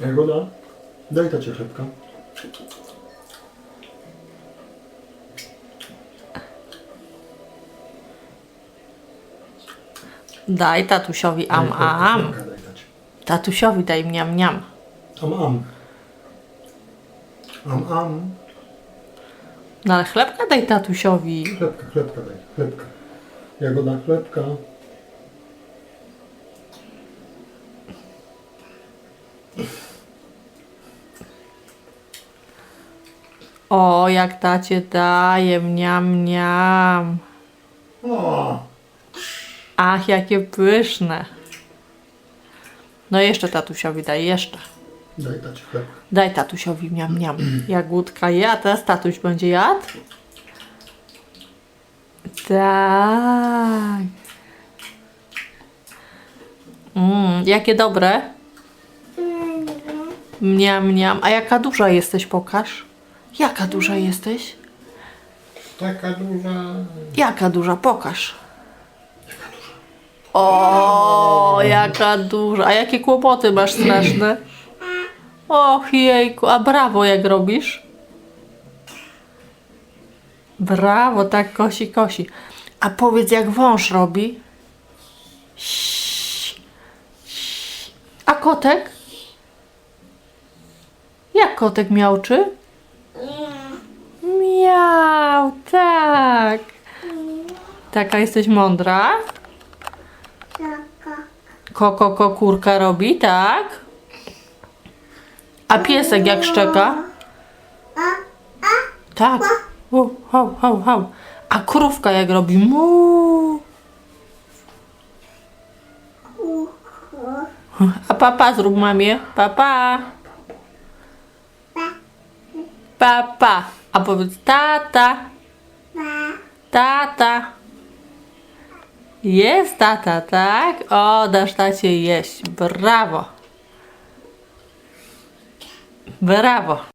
Jagoda, daj tacie chlebka. Daj tatusiowi am Daj am. chlebka daj tacie. Tatusiowi daj mniam mniam. Am, am. Am, am. No ale chlebka daj tatusiowi. Chlebka, chlebka daj, chlebka. Jagoda, chlebka. O, jak tacie daje mniam mniam. O, Ach, jakie pyszne. No jeszcze tatusiowi daj, jeszcze. daj tacie. Daj tatusiowi miam miam. Jagódka je, a teraz tatuś będzie jadł? Tak. Mm, jakie dobre. Mniam, mniam. A jaka duża jesteś, pokaż. Jaka duża jesteś? Taka duża. Jaka duża, pokaż. O, jaka duża. A jakie kłopoty masz straszne? Och jejku, a brawo jak robisz. Brawo, tak kosi, kosi. A powiedz jak wąż robi. Ś- ś- A kotek? Jak kotek miałczy? Miał, tak. Taka jesteś mądra? Koko, kokurka robi, tak? A piesek jak szczeka? Tak. U, hał, hał, hał. A krówka jak robi? Mu. A papa zrób mamie. Papa. Papa. A powiedz tata. Tata. Jest tata, tak? O, dasz tacie jeść. Brawo. Brawo.